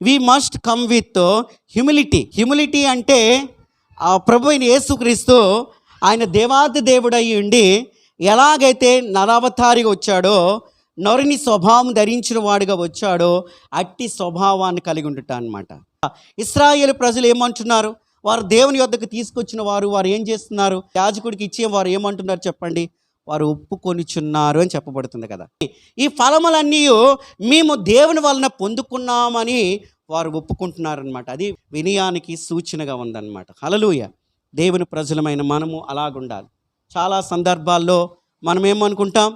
We must come with humility humility అంటే ఆ ప్రభు అయిన యేసుక్రీస్తు ఆయన దేవాది దేవుడై ఉండి ఎలాగైతే నరావతారిగా వచ్చాడో నరుని స్వభావం ధరించిన వాడిగా వచ్చాడో అట్టి స్వభావాన్ని కలిగి ఉండుట అనమాట ఇస్రాయేల్ ప్రజలు ఏమంటున్నారు? వారు దేవుని యొద్దకు తీసుకొచ్చిన వారు వారు ఏం చేస్తున్నారు? యాజకుడికి ఇచ్చే వారు ఏమంటున్నారు చెప్పండి? వారు ఒప్పుకొనిచున్నారు అని చెప్పబడుతుంది కదా. ఈ ఫలములన్నీ మేము దేవుని వలన పొందుకున్నామని వారు ఒప్పుకుంటున్నారనమాట అది వినయానికి సూచనగా ఉందన్నమాట. హలలుయ దేవుని ప్రజలమైన మనము అలాగుండాలి. చాలా సందర్భాల్లో మనం ఏమనుకుంటాం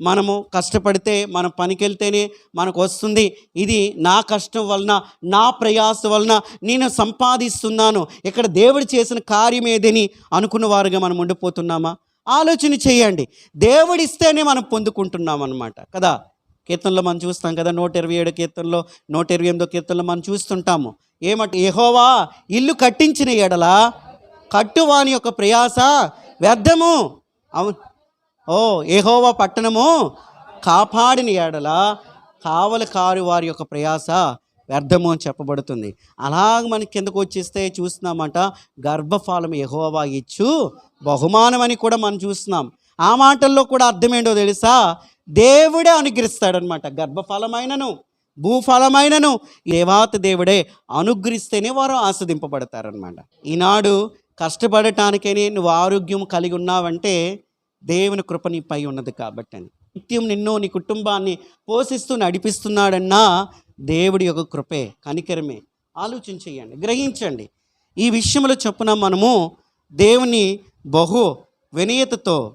మనము కష్టపడితే మనం పనికి వెళ్తేనే మనకు వస్తుంది ఇది నా కష్టం వలన నా ప్రయాస వలన నేను సంపాదిస్తున్నాను. ఇక్కడ దేవుడు చేసిన కార్యం ఏదని అనుకున్న వారుగా మనం ఉండిపోతున్నామా? ఆలోచన చేయండి. దేవుడిస్తేనే మనం పొందుకుంటున్నాం అనమాట కదా? కీర్తనలో మనం చూస్తాం కదా నూట ఇరవై ఏడు కీర్తనలో నూట ఇరవై ఎనిమిదో కీర్తనలో మనం చూస్తుంటాము. ఏమంటే ఏహోవా ఇల్లు కట్టించిన ఎడల కట్టువాని యొక్క ప్రయాస వ్యర్థము. అవును ఓ ఏహోవా పట్టణము కాపాడిన ఎడల కావలకారు వారి యొక్క ప్రయాస వ్యర్థము అని చెప్పబడుతుంది. అలాగ మనకి కిందకు వచ్చేస్తే చూస్తున్నామంట గర్భఫలం ఎహోవా ఇచ్చు బహుమానం అని కూడా మనం చూస్తున్నాం. ఆ మాటల్లో కూడా అర్థమేంటో తెలుసా? దేవుడే అనుగ్రహిస్తాడనమాట. గర్భఫలమైనను భూఫలమైనను దేవాత దేవుడే అనుగ్రహిస్తేనే వారు ఆస్వాదింపబడతారనమాట. ఈనాడు కష్టపడటానికని నువ్వు ఆరోగ్యం కలిగి ఉన్నావంటే దేవుని కృప నీపై ఉన్నది కాబట్టి అని నిత్యం నిన్ను నీ కుటుంబాన్ని పోషిస్తూ నడిపిస్తున్నాడన్నా దేవుడి యొక్క కృపే కనికరమే. ఆలోచన చేయండి గ్రహించండి. ఈ విషయంలో చొప్పున మనము దేవుని బహు వినయతతో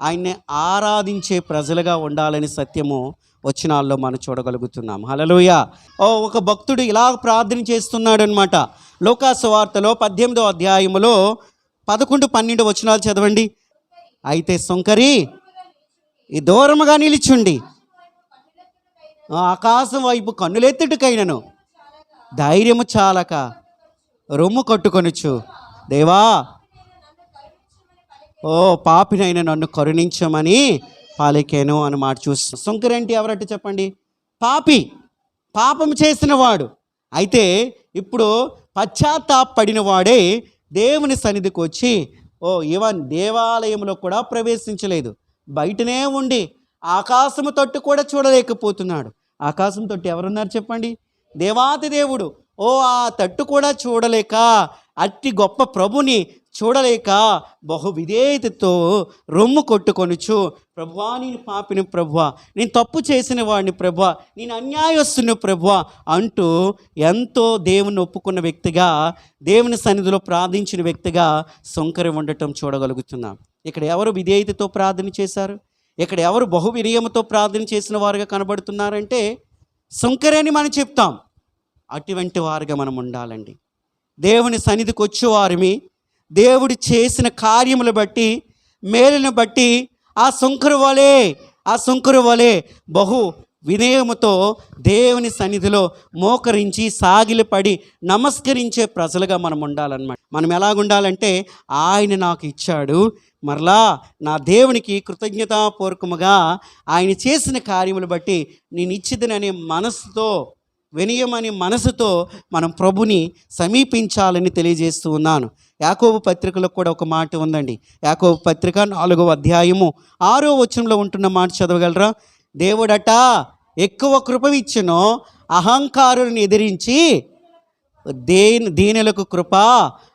ఆయన్ని ఆరాధించే ప్రజలుగా ఉండాలని సత్యము వచనాల్లో మనం చూడగలుగుతున్నాం. హలలోయ ఓ ఒక భక్తుడు ఇలా ప్రార్థన చేస్తున్నాడు అనమాట లోకాసువార్తలో పద్దెనిమిదో అధ్యాయములో పదకొండు పన్నెండు వచనాలు చదవండి. అయితే సొంకరి ఈ దూరముగా నిలిచుండి. ఆకాశం వైపు కన్నులెత్తుటకైనను. ధైర్యము చాలక రొమ్ము కట్టుకొనుచు. దేవా ఓ పాపినైన నన్ను కరుణించమని పాలికేను అని మాట చూస్తాం సుంకరేంటి ఎవరంటే చెప్పండి? పాపి పాపం చేసిన వాడు అయితే ఇప్పుడు పశ్చాత్తాపడిన వాడే దేవుని సన్నిధికి వచ్చి ఓ ఈవన్ దేవాలయంలో కూడా ప్రవేశించలేదు. బయటనే ఉండి ఆకాశము తట్టు కూడా చూడలేకపోతున్నాడు. ఆకాశం తట్టు ఎవరున్నారు చెప్పండి? దేవాతి దేవుడు. ఓ ఆ తట్టు కూడా చూడలేక అట్టి గొప్ప ప్రభుని చూడలేక బహు విధేయతతో రొమ్ము కొట్టుకొనుచు ప్రభువా నేను పాపిన ప్రభువా నేను తప్పు చేసిన వాడిని ప్రభువా నేను అన్యాయస్తున్న ప్రభువా అంటూ ఎంతో దేవుని ఒప్పుకున్న వ్యక్తిగా దేవుని సన్నిధిలో ప్రార్థించిన వ్యక్తిగా సొంకరి ఉండటం చూడగలుగుతున్నాం. ఇక్కడ ఎవరు విధేయతతో ప్రార్థన చేశారు? ఇక్కడ ఎవరు బహు వినయముతో ప్రార్థన చేసిన వారుగా కనబడుతున్నారంటే సొంకరి మనం చెప్తాం. అటువంటి వారుగా మనం ఉండాలండి. దేవుని సన్నిధికి వచ్చేవారిమి దేవుడు చేసిన కార్యములు బట్టి మేలును బట్టి ఆ శంకరు వలె ఆ శంకరు వలె బహు వినయముతో దేవుని సన్నిధిలో మోకరించి సాగిలపడి నమస్కరించే ప్రజలుగా మనం ఉండాలన్నమాట. మనం ఎలాగుండాలంటే ఆయన నాకు ఇచ్చాడు. మరలా నా దేవునికి కృతజ్ఞతాపూర్వకముగా ఆయన చేసిన కార్యములు బట్టి నేను ఇచ్చిదననే మనసుతో వినయమని మనసుతో మనం ప్రభుని సమీపించాలని తెలియజేస్తూ ఉన్నాను. యాకోబు పత్రికలో కూడా ఒక మాట ఉందండి. యాకోబు పత్రిక నాలుగవ అధ్యాయము ఆరో వచనంలో ఉంటున్న మాట చదవగలరా? దేవుడట ఎక్కువ కృప ఇచ్చును అహంకారుని ఎదిరించి దేని దీనులకు కృప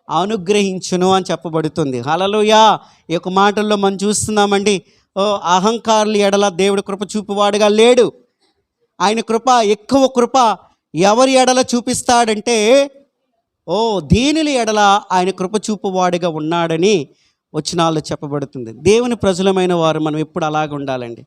అనుగ్రహించును అని చెప్పబడుతుంది. హలలుయా ఈ యొక్క మాటల్లో మనం చూస్తున్నామండి ఓ అహంకారులు ఎడల దేవుడు కృప చూపువాడుగా లేడు. ఆయన కృప ఎక్కువ కృప ఎవరి ఎడల చూపిస్తాడంటే ఓ దీనిని ఎడల ఆయన కృప చూపువాడిగా ఉన్నాడని వచనాల్లో చెప్పబడుతుంది. దేవుని ప్రజలమైన వారు మనం ఎప్పుడు అలాగ ఉండాలండి